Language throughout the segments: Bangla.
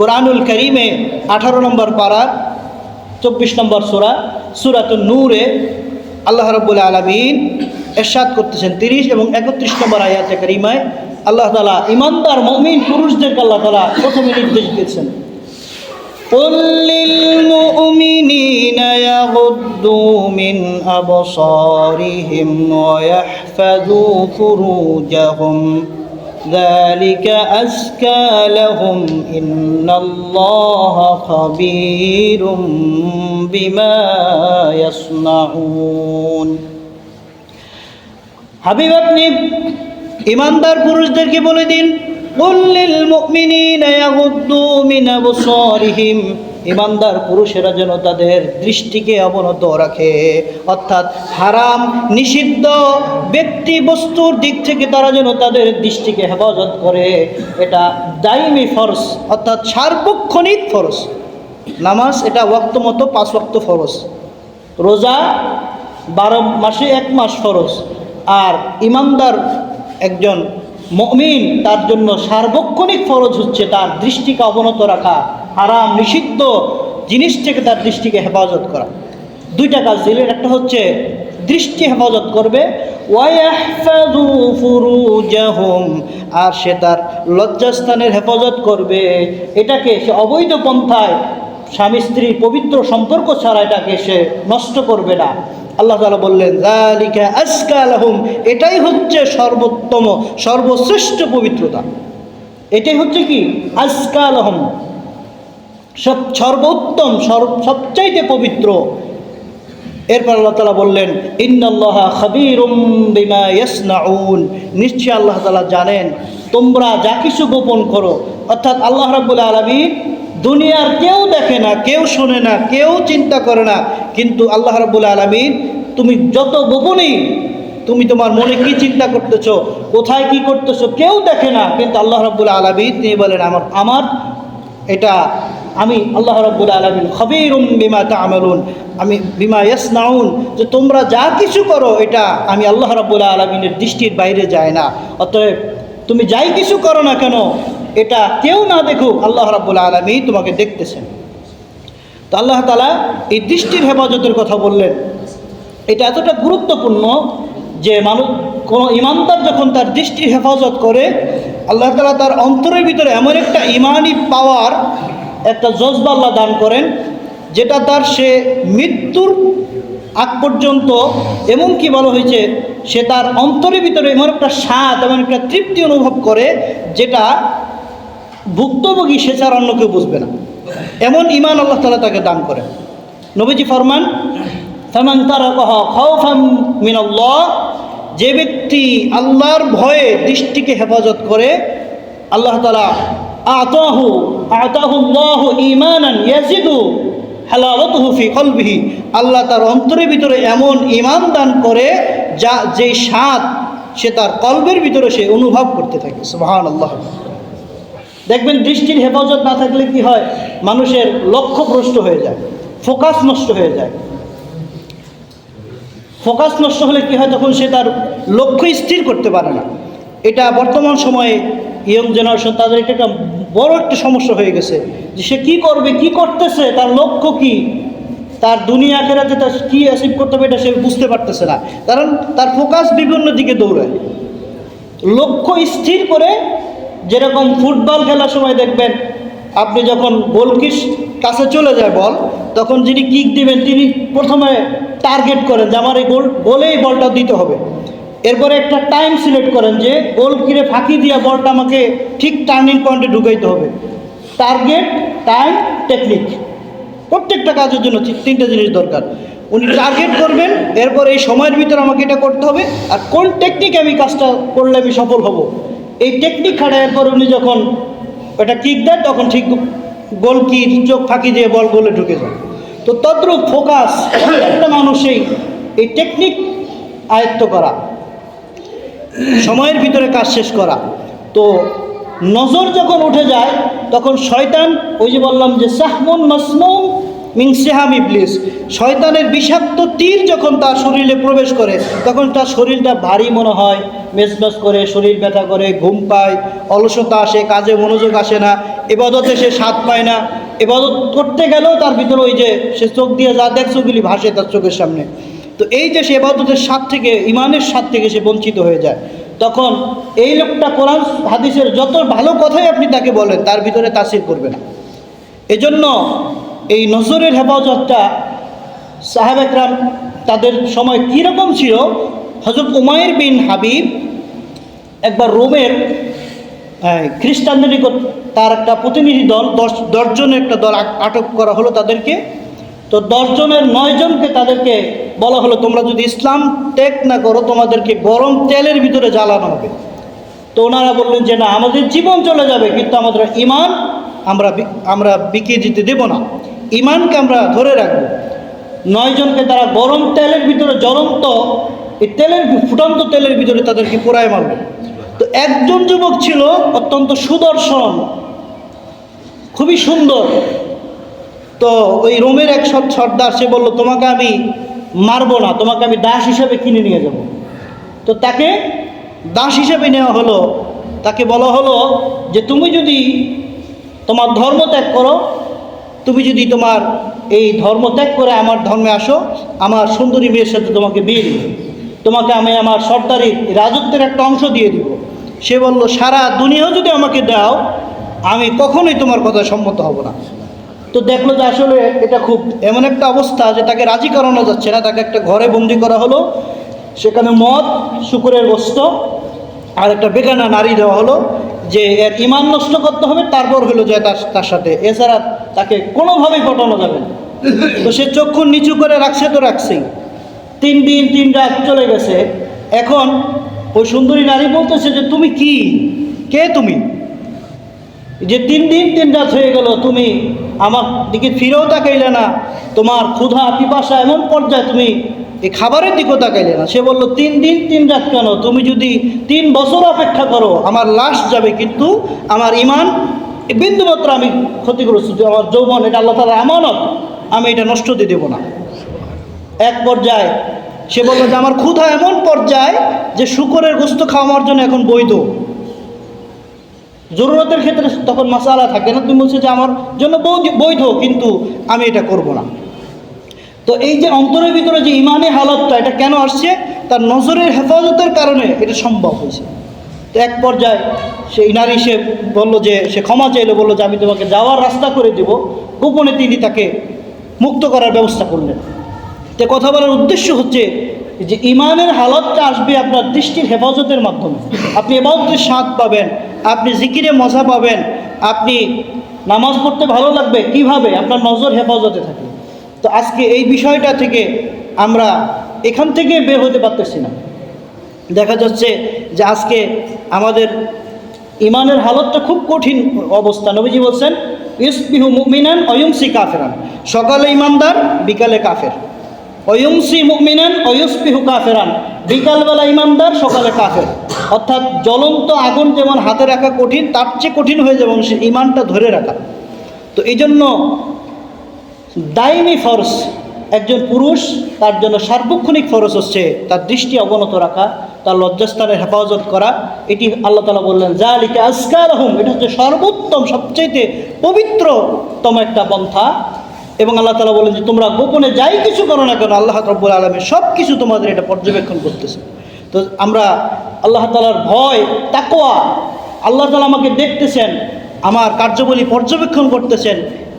কোরআনুল করিমে আঠারো নম্বর পাড়ার চব্বিশ নম্বর সুরা সুরাতুল নূরে আল্লাহ রব্বুল আলমিন এরশাদ করতেছেন তিরিশ এবং একত্রিশ নম্বর আয়াতে করিমায় আল্লাহ তালা ইমানদার মমিন পুরুষদেরকে আল্লাহ তালা প্রথমে নির্দেশ দিয়েছেন قل للمؤمنين يغضوا من أبصارهم ويحفظوا فروجهم ذلك أزكى لهم إن الله خبير بما يصنعون হাবিব আপনি ইমানদার পুরুষদেরকে বলে দিন কুল্লিল মুমিনিনা ইয়াগুদ্দু মিন আবসারিহিম ইমানদার পুরুষেরা যেন তাদের দৃষ্টিকে অবনত রাখে। অর্থাৎ হারাম, নিষিদ্ধ ব্যক্তি বস্তুর দিক থেকে তারা যেন তাদের দৃষ্টিকে হেফাজত করে, এটা দাইমি ফরজ, অর্থাৎ সার্বক্ষণিক ফরজ। নামাজ এটা ওয়াক্ত মতো পাঁচ ওয়াক্ত ফরজ। রোজা বারো মাসে এক মাস ফরজ। আর ইমানদার একজন মমিন তার জন্য সার্বক্ষণিক ফরজ হচ্ছে তার দৃষ্টিকে অবনত রাখা। হারাম, নিষিদ্ধ জিনিস থেকে তার দৃষ্টিকে হেফাজত করা। দুইটা কাজ দিলেন একটা হচ্ছে দৃষ্টি হেফাজত করবে আর সে তার লজ্জাস্থানের হেফাজত করবে। এটাকে সে অবৈধ পন্থায় স্বামী স্ত্রীর পবিত্র সম্পর্ক ছাড়া এটাকে সে নষ্ট করবে না। আল্লাহ তালা বললেন জালিকা আজকা আলহুম এটাই হচ্ছে সর্বোত্তম, সর্বশ্রেষ্ঠ পবিত্রতা। এটাই হচ্ছে কি? আজকা আলহম সব সর্বোত্তম সর্ব সবচাইতে পবিত্র। এরপর আল্লাহ তালা বললেন, ইন্নাল্লাহ খাবিরুম নিশ্চয় আল্লাহ তালা জানেন, তোমরা যা কিছু গোপন করো, অর্থাৎ আল্লাহ রাব্বুল আলমী দুনিয়ার কেউ দেখে না, কেউ শোনে না, কেউ চিন্তা করে না, কিন্তু আল্লাহ রাব্বুল আলমিন তুমি যত গোপনেই, তুমি তোমার মনে কি চিন্তা করতেছো, কোথায় কি করতেছো, কেউ দেখে না, কিন্তু আল্লাহ রাব্বুল আলমিন তিনি বলেন, আমার আমার এটা আমি আল্লাহ রব্বুল আলমিন খবিরুম বিমা তামালুন, আমি বিমা ইয়াসনাউন, যে তোমরা যা কিছু করো এটা আমি আল্লাহ রব্বুল আলমিনের দৃষ্টির বাইরে যায় না। অতএব তুমি যাই কিছু করো না কেন, এটা কেউ না দেখুক, আল্লাহ রাব্বুল আলমী তোমাকে দেখতেছেন। তো আল্লাহ তালা এই দৃষ্টির হেফাজতের কথা বললেন। এটা এতটা গুরুত্বপূর্ণ যে মানুষ, কোনো ইমানদার যখন তার দৃষ্টির হেফাজত করে, আল্লাহ তালা তার অন্তরের ভিতরে এমন একটা ইমানই পাওয়ার একটা জজবা আল্লাহ দান করেন, যেটা তার সে মৃত্যুর আগ পর্যন্ত এমন কি বলা হয়েছে, সে তার অন্তরের ভিতরে এমন একটা স্বাদ, এমন একটা তৃপ্তি অনুভব করে, যেটা ভুক্তভোগী সে ছাড়া অন্য কেউ বুঝবে না। এমন ইমান আল্লাহ তালা তাকে দান করেন। নবীজি ফরমান, ফামান তারা যে ব্যক্তি আল্লাহর ভয়ে দৃষ্টিকে হেফাজত করে, আল্লাহ তালা আতাহু আতাহুল্লাহ ইমানান ইয়াজিদু হালাওয়াতুহু ফি কলবিহি। আল্লাহ তার অন্তরের ভিতরে এমন ইমান দান করে যা যে স্বাদ সে তার কলবের ভিতরে সে অনুভব করতে থাকে। সুবহান আল্লাহ দেখবেন দৃষ্টির হেফাজত না থাকলে কি হয়? মানুষের লক্ষ্য ভ্রষ্ট হয়ে যায়, ফোকাস নষ্ট হয়ে যায়। ফোকাস নষ্ট হলে কি হয়? তখন সে তার লক্ষ্য স্থির করতে পারে না। এটা বর্তমান সময়ে ইয়ং জেনারেশন তাদের এটা একটা বড় একটা সমস্যা হয়ে গেছে। যে সে কী করবে, কি করতেছে, তার লক্ষ্য কি? তার দুনিয়া, আখেরাতে তার কী অ্যাচিভ করতে হবে, এটা সে বুঝতে পারতেছে না। কারণ তার ফোকাস বিভিন্ন দিকে দৌড়ায়। লক্ষ্য স্থির করে যেরকম ফুটবল খেলার সময় দেখবেন, আপনি যখন গোলকিস কাছে চলে যায় বল, তখন যিনি কিক দিবেন, তিনি প্রথমে টার্গেট করেন যে আমার এই গোল, গোলেই বলটা দিতে হবে। এরপরে একটা টাইম সিলেক্ট করেন যে গোল কিরে ফাঁকি দিয়া বলটা আমাকে ঠিক টার্নিং পয়েন্টে ঢুকাইতে হবে। টার্গেট টাইম টেকনিক প্রত্যেকটা কাজের জন্য তিনটা জিনিস দরকার। উনি টার্গেট করবেন, এরপর এই সময়ের ভিতরে আমাকে এটা করতে হবে, আর কোন টেকনিক আমি কাজটা করলে আমি সফল হব? এই টেকনিক খাটার পর উনি যখন ওটা কিক দেন তখন ঠিক গোল কি, চোখ ফাঁকি দিয়ে বল গোলে ঢুকে যায়। তো তদ্রুপ ফোকাস একটা মানুষেই এই টেকনিক আয়ত্ত করা। সময়ের ভিতরে কাজ শেষ করা। তো নজর যখন উঠে যায়, তখন শয়তান, ওই যে বললাম যে সাহমুন মাসমুম মিংসেহাম ইবলিস, শয়তানের বিষাক্ত তীর যখন তার শরীরে প্রবেশ করে, তখন তার শরীরটা ভারী মনে হয়, মেজমেজ করে, শরীর ব্যথা করে, ঘুম পায়, অলসতা আসে, কাজে মনোযোগ আসে না, এবাদতে সে স্বাদ পায় না। এবাদত করতে গেলেও তার ভিতরে ওই যে সে চোখ দিয়ে যা দেখছে, ওগুলি ভাসে তার চোখের সামনে। তো এই যে সে এবাদতের স্বাদ থেকে ইমানের স্বাদ থেকে সে বঞ্চিত হয়ে যায়। তখন এই লোকটা কোরআন, হাদিসের যত ভালো কথাই আপনি তাকে বলেন, তার ভিতরে তাসির করবে না। এজন্য এই নজরের হেফাজতটা সাহেব একরাম তাদের সময় কীরকম ছিল? হজরত উমায়ের বিন হাবিব একবার রোমের খ্রিস্টানদের নিকট তার একটা প্রতিনিধি দল দশ, দশজনের একটা দল আট- আটক করা হলো তাদেরকে। তো দশজনের নয়জনকে তাদেরকে বলা হলো, তোমরা যদি ইসলাম ত্যাগ না করো, তোমাদেরকে গরম তেলের ভিতরে জ্বালানো হবে। তো ওনারা বললেন যে, না, আমাদের জীবন চলে যাবে, কিন্তু আমাদের ইমান আমরা আমরা বিকিয়ে দিতে দেব না। ইমানকে আমরা ধরে রাখব। নয়জনকে তারা গরম তেলের ভিতরে জ্বলন্ত, এই তেলের ফুটন্ত তেলের ভিতরে তাদেরকে পোড়ায় মারবে তো একজন যুবক ছিল অত্যন্ত সুদর্শন, খুবই সুন্দর। তো ওই রোমের এক সর্দার, সে বলল, তোমাকে আমি মারবো না, তোমাকে আমি দাস হিসাবে কিনে নিয়ে যাব। তো তাকে দাস হিসাবে নেওয়া হলো। তাকে বলা হলো যে, তুমি যদি তোমার ধর্ম ত্যাগ করো, তুমি যদি তোমার এই ধর্ম ত্যাগ করে আমার ধর্মে আসো, আমার সুন্দরী মেয়ের সাথে তোমাকে বিয়ে দিব। তোমাকে আমি আমার সর্দারি রাজত্বের একটা অংশ দিয়ে দিব। সে বলল, সারা দুনিয়াও যদি আমাকে দাও, আমি কখনোই তোমার কথা সম্মত হব না। তো দেখল যে আসলে এটা খুব এমন একটা অবস্থা যে তাকে রাজি করানো যাচ্ছে না। তাকে একটা ঘরে বন্দি করা হলো। সেখানে মদ, শুকুরের বস্ত আর একটা বেগানা নারী দেওয়া হলো যে এর ইমান নষ্ট করতে হবে। তারপর হলো যে তার তার সাথে। এছাড়া তাকে কোনোভাবেই পটানো যাবে না। তো সে চক্ষু নিচু করে রাখছে তো রাখছেই। তিন দিন, তিন রাত চলে গেছে। এখন ওই সুন্দরী নারী বলতেছে যে, তুমি কি? কে তুমি? যে তিন দিন তিন রাত হয়ে গেল, তুমি আমার দিকে ফিরেও তাকাইলে না। তোমার ক্ষুধা, পিপাসা এমন পর্যায়ে তুমি এই খাবারের দিকেও তাকাইলে না। সে বলল, তিন দিন তিন রাত কেন? তুমি যদি তিন বছর অপেক্ষা করো, আমার লাশ যাবে, কিন্তু আমার ইমান বিন্দুমাত্র আমি ক্ষতিগ্রস্ত। আমার যৌবন, এটা আল্লাহ তালার আমানত, আমি এটা নষ্ট দিয়ে দেবো না। এক পর্যায়ে সে বলল যে, আমার ক্ষুধা এমন পর্যায়ে যে শুকরের গোস্ত খাওয়ার জন্য এখন বৈধ। জরুরতের ক্ষেত্রে তখন মশালা থাকে না। তুমি বলছো যে আমার জন্য বৈধ- কিন্তু আমি এটা করব না। তো এই যে অন্তরের ভিতরে যে ইমানে হালতটা, এটা কেন আসছে? তার নজরের হেফাজতের কারণে এটা সম্ভব হয়েছে। তো এক পর্যায়ে সেই নারী সে বলল যে, সে ক্ষমা চাইলো, বলল যে, আমি তোমাকে যাওয়ার রাস্তা করে দিব। গোপনে তিনি তাকে মুক্ত করার ব্যবস্থা করলেন। তো কথা বলার উদ্দেশ্য হচ্ছে যে ইমানের হালতটা আসবে আপনার দৃষ্টির হেফাজতের মাধ্যমে। আপনি এবাদতের স্বাদ পাবেন, আপনি জিকিরে মজা পাবেন, আপনি নামাজ পড়তে ভালো লাগবে, কীভাবে? আপনার নজর হেফাজতে থাকে। তো আজকে এই বিষয়টা থেকে আমরা এখান থেকে বের হতে পারতেছি না। দেখা যাচ্ছে যে আজকে আমাদের ইমানের হালতটা খুব কঠিন অবস্থা। নবীজি বলছেন, ইসবিহু মুমিনান অয়ুংসি কাফেরান। সকালে ইমানদার, বিকালে কাফের। অয়ুংসি মুমিনান অয়ুসবিহু কাফেরান। বিকালবেলা ইমানদার সকালে কাফের। অর্থাৎ জ্বলন্ত আগুন যেমন হাতে রাখা কঠিন, তার চেয়ে কঠিন হয়ে যাবে সে ইমানটা ধরে রাখা। তো এই জন্য দাইমি ফরস, একজন পুরুষ, তার জন্য সার্বক্ষণিক ফরস হচ্ছে তার দৃষ্টি অবনত রাখা, তার লজ্জাস্থানের হেফাজত করা। এটি আল্লাহ তালা বললেন যা লিখে আজকার হুম এটা হচ্ছে সর্বোত্তম, সবচাইতে পবিত্রতম একটা পন্থা। এবং আল্লাহ তালা বলেন যে, তোমরা গোপনে যাই কিছু করো না কেন, আল্লাহ রব্বুল আলমী সব কিছু তোমাদের এটা পর্যবেক্ষণ করতেছে। তো আমরা আল্লাহ তালার ভয় তাকোয়া আল্লাহ তালা আমাকে দেখতেছেন, আমার কার্যবলী পর্যবেক্ষণ করতেছেন,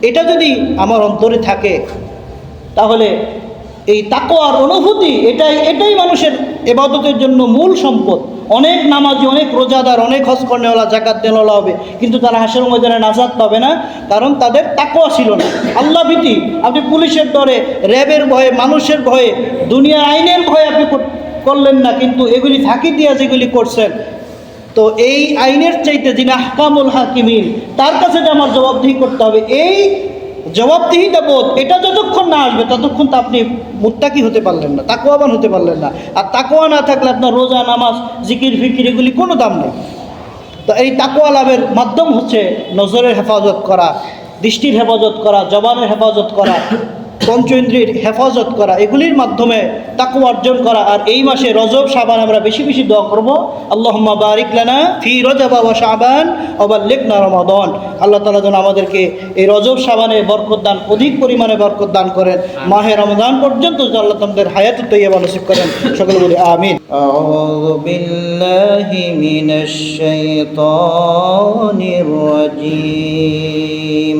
এটা যদি আমার অন্তরে থাকে, তাহলে এই তাকোয়ার অনুভূতি, এটাই এটাই মানুষের এবাদতের জন্য মূল সম্পদ। অনেক নামাজি, অনেক রোজাদার, অনেক হজ কর্নেওয়ালা জাকাত দেনওয়ালা হবে, কিন্তু তারা হাসের ময়দানে নাজাত পাবে না, কারণ তাদের তাকোয়া ছিল না। আল্লাহ ভীতি, আপনি পুলিশের ডরে র্যাবের ভয়ে, মানুষের ভয়ে, দুনিয়ার আইনের ভয়ে আপনি কর- করলেন না, কিন্তু এগুলি ফাঁকি দিয়া যেগুলি করছেন, তো এই আইনের চাইতে যিনি আহকামুল হাকিমিন, তার কাছে যে আমার জবাবদিহি করতে হবে, এই জবাবদিহিতা বোধ, এটা যতক্ষণ না আসবে, ততক্ষণ তো আপনি মুত্তাকি হতে পারলেন না তাকুয়াবান হতে পারলেন না। আর তাকুয়া না থাকলে আপনার রোজা, নামাজ, জিকির, ফিকির এগুলি কোনো দাম নেই। তো এই তাকোয়া লাভের মাধ্যম হচ্ছে নজরের হেফাজত করা, দৃষ্টির হেফাজত করা, জবানের হেফাজত করা। পঞ্চেন্দ্রির হেফাজত করা এগুলির মাধ্যমে তাকু অর্জন করা আর এই মাসে রজব সাবান আমরা বেশি বেশি দোয়া করব আল্লাহ বারিক লানা ফি রজব ওয়া শাবান অবাল্লিকনা রমাদন আল্লাহ তাআলা যেন আমাদেরকে এই রজব সাবানে বরকত দান অধিক পরিমাণে বরকত দান করেন মাহে রমজান পর্যন্ত যেন আল্লাহ তোমাদের হায়াত তৈয়বা নসিব করেন সকলে বলি আমিন أعوذ بالله من الشيطان الرجيم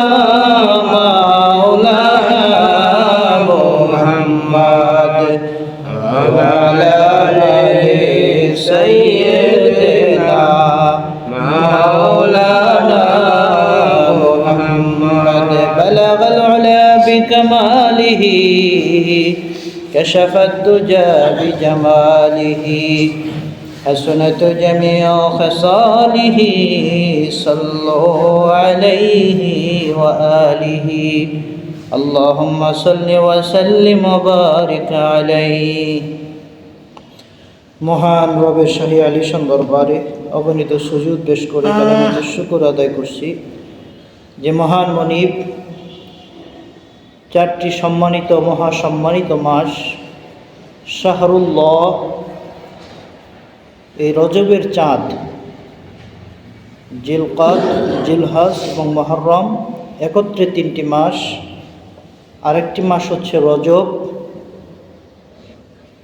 كشف الدجى بجماله حسنت جميع خصاله صلوا عليه وآله اللهم صل وسلم وبارك عليه মহান রবের শাহী আলিশান দরবারে অগণিত সুযোগ পেশ করে কালামাতের শুকুর আদায় করছি যে মহান মনিব চারটি সম্মানিত মহাসম্মানিত মাস। শাহরুল্লাহ, এই রজবের চাঁদ, জিলকাদ জিলহাস এবং মহরম একত্রে তিনটি মাস। আরেকটি মাস হচ্ছে রজব।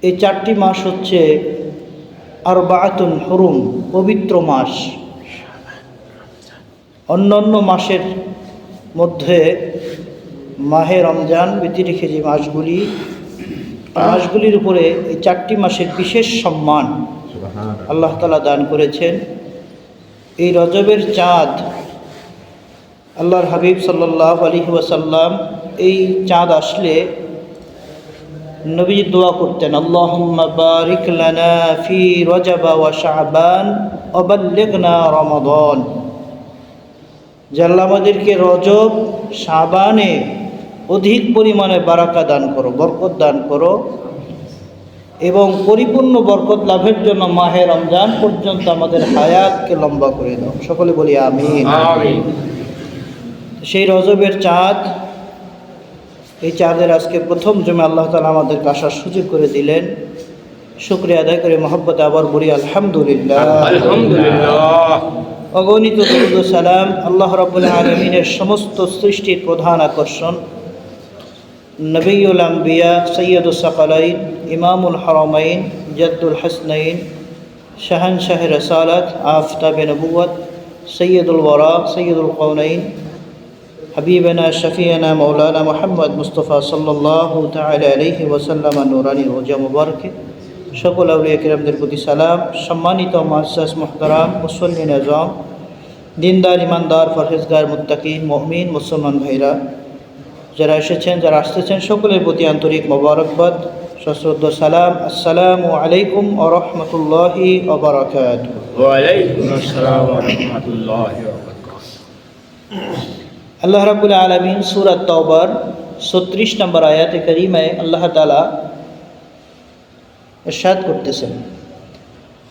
এই চারটি মাস হচ্ছে আর বাতুন হরুম, পবিত্র মাস। অন্যান্য মাসের মধ্যে মাহে রমজান ব্যতি রেখে যে মাসগুলি মাসগুলির উপরে এই চারটি মাসের বিশেষ সম্মান আল্লাহ তালা দান করেছেন। এই রজবের চাঁদ আল্লাহর হাবিব সাল্লাহ আলী ওয়াসাল্লাম এই চাঁদ আসলে নবী দোয়া করতেন আল্লাহুম্মা বারিক লানা ফি রজবা ওয়া শাবান অবাল্লিগনা রমাদান। যে আল্লাহ আমাদেরকে রজব শাবানে অধিক পরিমাণে বারাকা দান করো বরকত দান করো এবং পরিপূর্ণ বরকত লাভের জন্য মাহে রমজান পর্যন্ত আমাদের হায়াতকে লম্বা করে দাও। সকলে বলি আমিন। সেই রজবের চাঁদ এই চাঁদের আজকে প্রথম জমে আল্লাহ তালা আমাদেরকে আসার সুযোগ করে দিলেন। শুক্রিয়া আদায় করে মহব্বত আবার বলি আলহামদুলিল্লাহ। অগণিত সালাম আল্লাহ রাবুল আলমিনের সমস্ত সৃষ্টির প্রধান আকর্ষণ। নবীল আম্বিয়া সৈয়দুল সকালাইন, ইমামুল হরমাইন, জদ্দুল হাসনাইন, শাহানশাহ রসালাত, আফতাব নবুয়ত সৈয়দুল ওয়ারা, সৈয়দুল কৌনাইন হাবিবানা, শফিয়ানা মৌলানা মোহাম্মদ মুস্তফা সাল্লাহ তাল আলহি ওসাল্লাম নুরানি রোজা মুবারকে। সকল আউলিয়া কিরামদের প্রতি সালাম। সম্মানিত মাসাস মোহতারাম মুসল্লিন আজম দিনদার, ইমানদার ফরহেজগার মুত্তাকিন মহমিন মুসলমান ভাইরা। যারা এসেছেন যারা আসতেছেন সকলের প্রতি আন্তরিক মোবারকবাদ সশ্রদ্ধ সালাম। আসসালামু আলাইকুম ও রহমতুল্লাহি ওবরাকাত আল্লাহ রাবুল আলমিন সুরাত তওবার ছত্রিশ নম্বর আয়াতে করিমায় আল্লাহ তালা এরশাদ করতেছেন।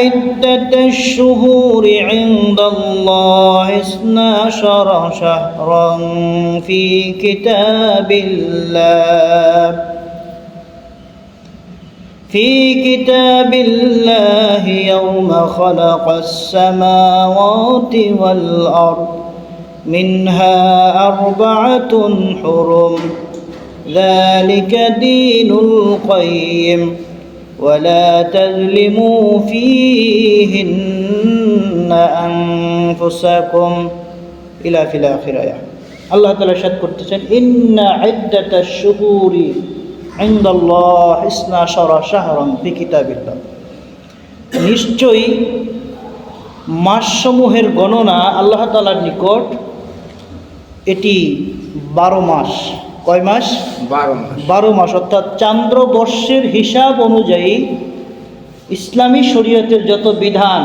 عدة الشهور عند الله اثنا عشر شهرا في كتاب الله. في كتاب الله يوم خلق السماوات والأرض منها أربعة حرم. ذلك دين القيم. ولا تظلموا فيهن أنفسكم إلى في الآخرة আল্লাহ তালা সাদ করতেছেন ইন্না عدة الشهور عند الله ইসনা শরা শাহরম ফি কিতাবিল্লাহ নিশ্চয়ই মাসসমূহের গণনা আল্লাহ তালার নিকট এটি বারো মাস কয় মাস? বারো মাস। বারো মাস। অর্থাৎ চান্দ্রবর্ষের হিসাব অনুযায়ী ইসলামী শরীয়তের যত বিধান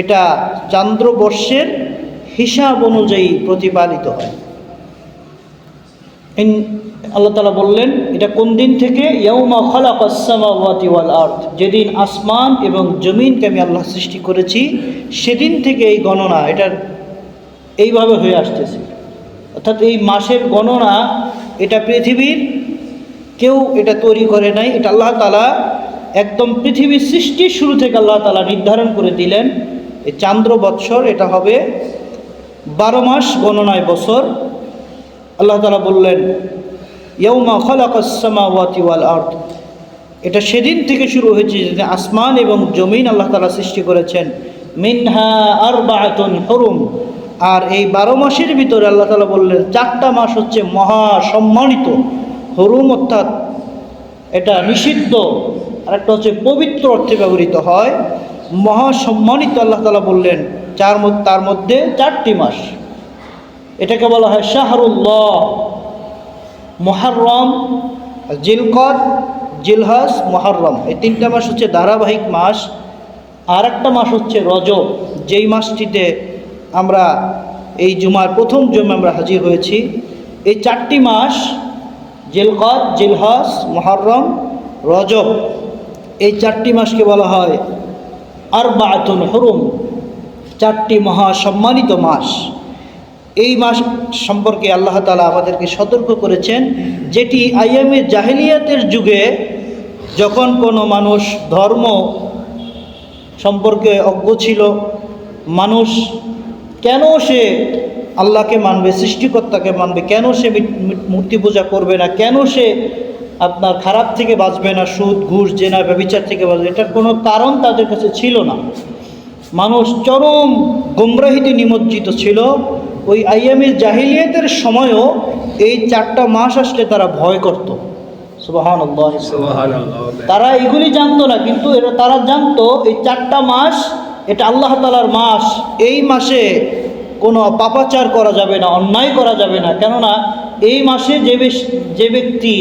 এটা চান্দ্রবর্ষের হিসাব অনুযায়ী প্রতিপালিত হয়। আল্লাহ তালা বললেন এটা কোন দিন থেকে? ইয়ৌমা খলাক ওয়াল আর্থ যেদিন আসমান এবং জমিনকে আমি আল্লাহ সৃষ্টি করেছি সেদিন থেকে এই গণনা এটার এইভাবে হয়ে আসতেছে। অর্থাৎ এই মাসের গণনা এটা পৃথিবীর কেউ এটা তৈরি করে নাই, এটা আল্লাহ তালা একদম পৃথিবীর সৃষ্টির শুরু থেকে আল্লাহ তালা নির্ধারণ করে দিলেন। এই চান্দ্র বৎসর, এটা হবে বারো মাস গণনায় বছর। আল্লাহ তালা বললেন ইয়ৌমা খলাকাসমাওয়াতি আর্থ এটা সেদিন থেকে শুরু হয়েছে যে আসমান এবং জমিন আল্লাহ তালা সৃষ্টি করেছেন। মিনহা আর বায়তন হরুম। আর এই বারো মাসের ভিতরে আল্লাহ তালা বললেন, চারটা মাস হচ্ছে মহা সম্মানিত হরুম অর্থাৎ এটা নিষিদ্ধ। আর একটা হচ্ছে পবিত্র অর্থে ব্যবহৃত হয়। মহা সম্মানিত আল্লাহ তালা বললেন, চার তার মধ্যে চারটি মাস। এটাকে বলা হয় শাহরুল্লাহ মহারম জিলকদ জিলহাস মহারম এই তিনটা মাস হচ্ছে ধারাবাহিক মাস। আর একটা মাস হচ্ছে রজব। যেই মাসটিতে আমরা এই জুমার প্রথম জমে আমরা হাজির হয়েছি। এই চারটি মাস, জিলকদ, জিলহাস মহারম রজব, এই চারটি মাসকে বলা হয় আর বাতুন হরুম, চারটি মহা সম্মানিত মাস। এই মাস সম্পর্কে আল্লাহ তালা আমাদেরকে সতর্ক করেছেন, যেটি আইএমএ জাহেলিয়াতের যুগে যখন কোনো মানুষ ধর্ম সম্পর্কে অজ্ঞ ছিল, মানুষ কেন সে আল্লাহকে মানবে সৃষ্টিকর্তাকে মানবে কেন সে মূর্তি পূজা করবে না কেন সে আপনার খারাপ থেকে বাঁচবে না সুদ ঘুষ জেনা ব্যবিচার থেকে বাঁচবে এটার কোনো কারণ তাদের কাছে ছিল না। মানুষ চরম গোমরাহিতে নিমজ্জিত ছিল। ওই আইএমের জাহিলিয়াতের সময়ও এই চারটা মাস আসলে তারা ভয় করত। সুবাহান তারা এগুলি জানতো না কিন্তু এটা তারা জানতো এই চারটা মাস এটা আল্লাহ তালার মাস। এই মাসে কোনো পাপাচার করা যাবে না অন্যায় করা যাবে না। কেননা এই মাসে যে যে ব্যক্তি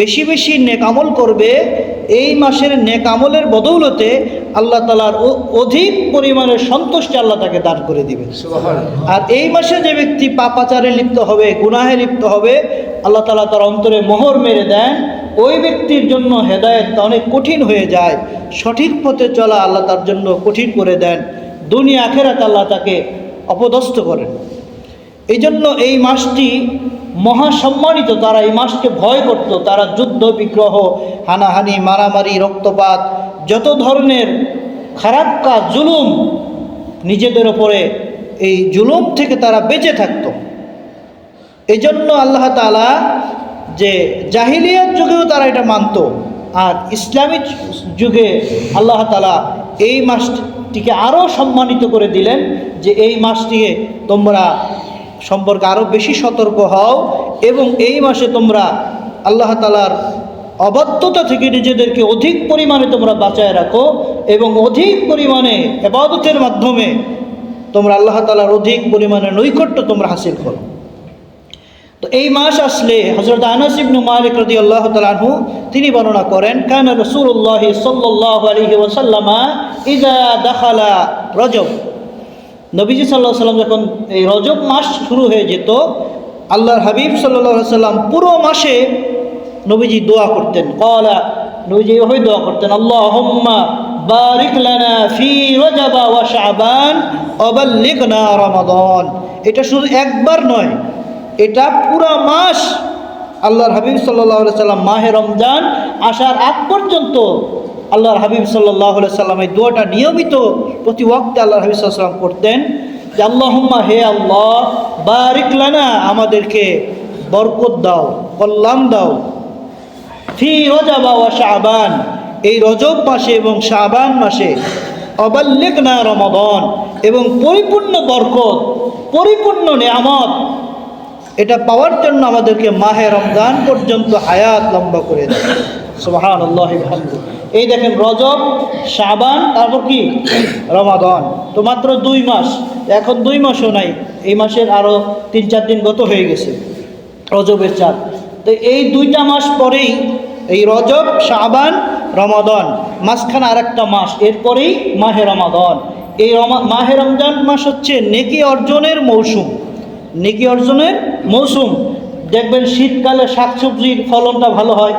বেশি বেশি নেকামল করবে এই মাসের নেকামলের বদৌলতে আল্লাহ তালার অধিক পরিমাণের সন্তুষ্টি আল্লাহ তাকে দান করে দিবে আর এই মাসে যে ব্যক্তি পাপাচারে লিপ্ত হবে গুনাহে লিপ্ত হবে আল্লাহ তালা তার অন্তরে মোহর মেরে দেন। ওই ব্যক্তির জন্য হেদায়েত অনেক কঠিন হয়ে যায়। সঠিক পথে চলা আল্লাহ তার জন্য কঠিন করে দেন। দুনিয়া, আখেরাত আল্লাহ তাকে অপদস্থ করেন। এই জন্য এই মাসটি মহাসম্মানিত। তারা এই মাসকে ভয় করত। তারা যুদ্ধ, বিগ্রহ, হানাহানি, মারামারি, রক্তপাত, যত ধরনের খারাপ কাজ, জুলুম নিজেদের ওপরে এই জুলুম থেকে তারা বেঁচে থাকতো। এই জন্য আল্লাহ তালা যে জাহিলিয়াত যুগেও তারা এটা মানত। আর ইসলামিক যুগে আল্লাহ তালা এই মাসটিকে আরও সম্মানিত করে দিলেন যে এই মাসটিকে তোমরা সম্পর্কে আরও বেশি সতর্ক হও এবং এই মাসে তোমরা আল্লাহ তালার অবাধ্যতা থেকে নিজেদেরকে অধিক পরিমাণে তোমরা বাঁচায় রাখো এবং অধিক পরিমাণে এবাদতের মাধ্যমে তোমরা আল্লাহ তালার অধিক পরিমাণে নৈকট্য তোমরা হাসিল করো। তো এই মাস আসলে হজরত আনাস ইবনু মালিক রদি আল্লাহ তালাহু তিনি বর্ণনা করেন, কান রসুল্লাহ সাল্লাহ আলহি ওসাল্লামা ইজা দাখালা রজব। নবীজি সাল্লাহ সাল্লাম যখন এই রজব মাস শুরু হয়ে যেত, আল্লাহর হাবিব সাল্লাহ সাল্লাম পুরো মাসে নবীজি দোয়া করতেন। কলা নবীজি এভাবে দোয়া করতেন আল্লাহ হোম্মা বারিক লানা ফি রজাবা ওয়া শাবান অবাল্লিগনা রমাদান। এটা শুধু একবার নয় এটা পুরা মাস আল্লাহর হাবিব সাল্লাহ সাল্লাম মাহে রমজান আসার আগ পর্যন্ত আল্লাহর হাবিব সাল্লাহ সাল্লাম এই দোয়াটা নিয়মিত প্রতি ওয়াক্তে আল্লাহর হাবিব সাল্লাম করতেন যে, আল্লাহম্মা হে আল্লাহ বারিকলানা আমাদেরকে বরকত দাও, কল্যাণ দাও। ফি রজাবা ওয়া শাবান, এই রজব মাসে এবং শাবান মাসে অবাল্লিক না রমাদন এবং পরিপূর্ণ বরকত, পরিপূর্ণ নিয়ামত এটা পাওয়ার জন্য আমাদেরকে মাহে রমজান পর্যন্ত হায়াত লম্বা করে দেয়। এই দেখেন রজব সাবান তারপর কি? রমাদন। তো মাত্র দুই মাস। এখন দুই মাসও নাই। এই মাসের আরও তিন, চার দিন গত হয়ে গেছে রজবের চাঁদ। তো এই দুইটা মাস পরেই এই রজব সাবান রমাদন, মাঝখানে আর একটা মাস। এরপরেই মাহে রমাদন। এই রমা, মাহে রমজান মাস হচ্ছে নেকি অর্জনের মৌসুম। নেকি অর্জনের মৌসুম। দেখবেন শীতকালে শাকসবজির ফলনটা ভালো হয়,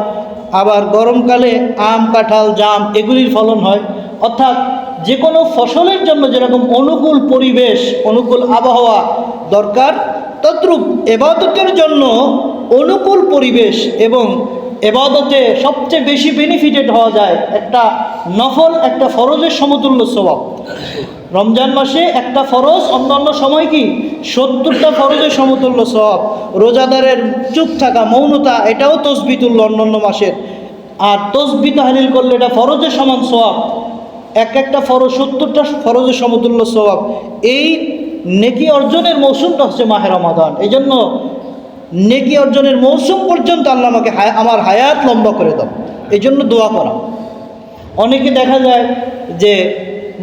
আবার গরমকালে আম, কাঁঠাল, জাম এগুলির ফলন হয়। অর্থাৎ যে কোনো ফসলের জন্য যেরকম অনুকূল পরিবেশ, অনুকূল আবহাওয়া দরকার, তদ্রূপ এবাদতের জন্য অনুকূল পরিবেশ এবং এবাদতে সবচেয়ে বেশি বেনিফিটেড হওয়া যায় একটা নফল, একটা ফরজের সমতুল্য স্বভাব। রমজান মাসে একটা ফরজ, অন্যান্য সময় কি? সত্তরটা ফরজের সমতুল্য সব রোজাদারের চুপ থাকা, মৌনতা, এটাও তসবিতুল্য অন্যান্য মাসের। আর তসবি তাহলিল করলে এটা ফরজের সমান সওয়াব। এক একটা ফরজ, সত্তরটা ফরজের সমতুল্য সওয়াব। এই নেকি অর্জনের মৌসুমটা হচ্ছে মাহের রমাদান। এই জন্য নেকি অর্জনের মৌসুম পর্যন্ত আল্লাহ আমাকে আমার হায়াত লম্বা করে দাও। এই জন্য দোয়া করা। অনেকে দেখা যায় যে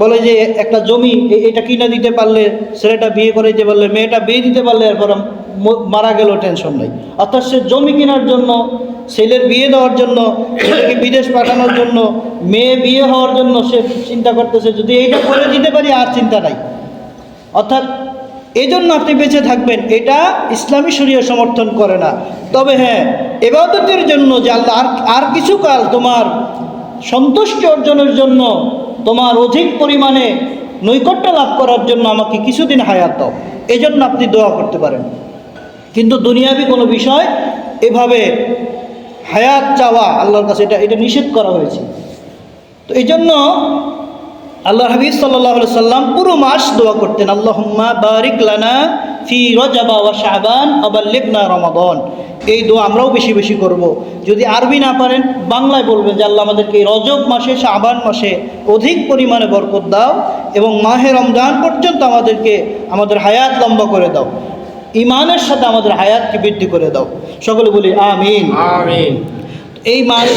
বলে যে একটা জমি এটা কিনে দিতে পারলে, ছেলেটা বিয়ে করে দিতে পারলে, মেয়েটা বিয়ে দিতে পারলে এরপর মারা গেল টেনশন নাই। অর্থাৎ সে জমি কেনার জন্য, ছেলের বিয়ে দেওয়ার জন্য, ছেলেকে বিদেশ পাঠানোর জন্য, মেয়ে বিয়ে হওয়ার জন্য সে চিন্তা করতেছে, যদি এইটা করে দিতে পারি, আর চিন্তা নাই। অর্থাৎ এই জন্য আপনি বেঁচে থাকবেন, এটা ইসলামী শরীয় সমর্থন করে না। তবে হ্যাঁ এবাদতের জন্য যে আল্লাহ, আর আর কিছু কাল তোমার সন্তুষ্টি অর্জনের জন্য তোমার অধিক পরিমাণে নৈকট্য লাভ করার জন্য আমাকে কিছুদিন হায়াত দাও। এই জন্য আপনি দোয়া করতে পারেন। কিন্তু দুনিয়াবি কোনো বিষয় এভাবে হায়াত চাওয়া, আল্লাহর কাছে এটা এটা নিষেধ করা হয়েছে। তো এই জন্য আল্লাহ হাবিব সাল্লাহ সাল্লাম পুরো মাস দোয়া করতেন, আল্লাহুম্মা বারিক লানা ফি রজাবা ওয়া শাবান আবাল্লিগনা রমাদান। এই দোয়া আমরাও বেশি বেশি করব। যদি আরবি না পারেন বাংলায় বলবেন যে আল্লাহ আমাদেরকে রজব মাসে শাবান মাসে অধিক পরিমাণে বরকত দাও এবং মাহে রমজান পর্যন্ত আমাদেরকে আমাদের হায়াত লম্বা করে দাও। ইমানের সাথে আমাদের হায়াতকে বৃদ্ধি করে দাও। সকলে বলি আমিন। আমিন। এই মাস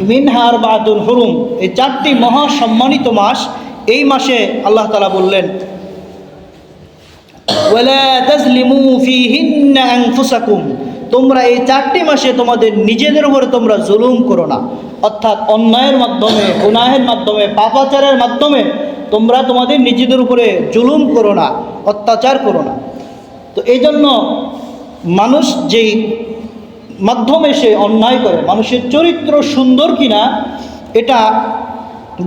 মিনহার বাতুল হুরুম এই চারটি মহা সম্মানিত মাস এই মাসে আল্লাহ তালা বললেন ওয়ালা তাজলিমু ফীহিন্না আনফুসাকুম। তোমরা এই চারটি মাসে তোমাদের নিজেদের উপরে তোমরা জুলুম করো না। অর্থাৎ অন্যায়ের মাধ্যমে, গুনাহের মাধ্যমে, পাপাচারের মাধ্যমে তোমরা তোমাদের নিজেদের উপরে জুলুম করো না, অত্যাচার করো না। তো এই জন্য মানুষ যেই মাধ্যমে সে অন্যায় করে, মানুষের চরিত্র সুন্দর কিনা, এটা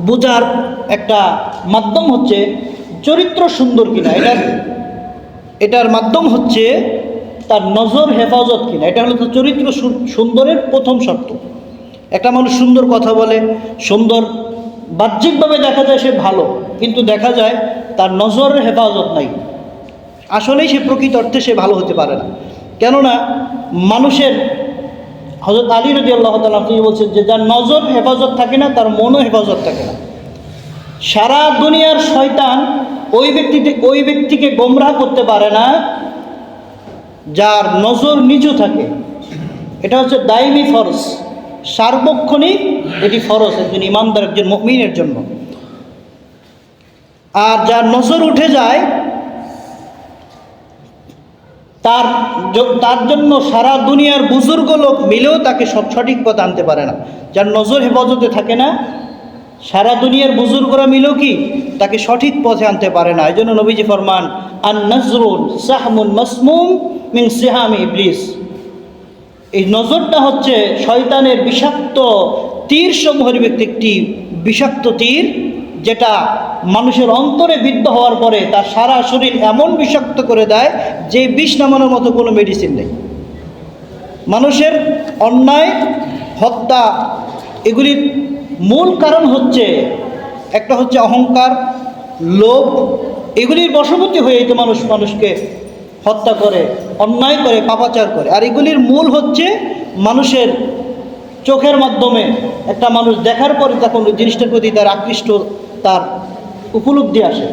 বোঝার একটা মাধ্যম হচ্ছে চরিত্র সুন্দর কিনা। এটার এটার মাধ্যম হচ্ছে তার নজর, হেফাজত কিনা। এটা হলো তার চরিত্র সুন্দরের প্রথম শর্ত। একটা মানুষ সুন্দর কথা বলে, সুন্দর বাহ্যিকভাবে দেখা যায় সে ভালো, কিন্তু দেখা যায় তার নজরের হেফাজত নাই। আসলেই সে প্রকৃত অর্থে সে ভালো হতে পারে না। কেননা মানুষের হজরত আলী রদি আল্লাহ তালা তিনি বলছেন যে, যার নজর হেফাজত থাকে না, তার মনও হেফাজত থাকে না। সারা দুনিয়ার শয়তান ওই ব্যক্তিটি ওই ব্যক্তিকে গোমরাহ করতে পারে না, যার নজর নিচু থাকে। এটা হচ্ছে দায়মি ফরস সার্বক্ষণিক এটি ফরস একজন ইমানদার, একজন মমিনের জন্য। আর যার নজর উঠে যায়, তার তার জন্য সারা দুনিয়ার বুজুর্গ লোক মিলেও তাকে সব সঠিক পথ আনতে পারে না। যার নজর হেফাজতে থাকে না সারা দুনিয়ার বুজুর্গরা মিলেও কি তাকে সঠিক পথে আনতে পারে না? এই জন্য নবীজি ফরমান আন নজরুল সাহমুন মাসমুম মিন সিহামি ইবলিস। এই নজরটা হচ্ছে শয়তানের বিষাক্ত তীর সমূহের ব্যক্তি একটি বিষাক্ত তীর, যেটা মানুষের অন্তরে বিদ্ধ হওয়ার পরে তার সারা শরীর এমন বিষাক্ত করে দেয় যে বিষ নামানোর মতো কোনো মেডিসিন নেই। মানুষের অন্যায়, হত্যা, এগুলির মূল কারণ হচ্ছে, একটা হচ্ছে অহংকার, লোভ, এগুলির বশবর্তী হয়েই তো মানুষ, মানুষকে হত্যা করে, অন্যায় করে, পাপাচার করে। আর এগুলির মূল হচ্ছে মানুষের চোখের মাধ্যমে একটা মানুষ দেখার পরে তখন জিনিসটার প্রতি তার আকৃষ্ট, তার উপলব্ধি আসে।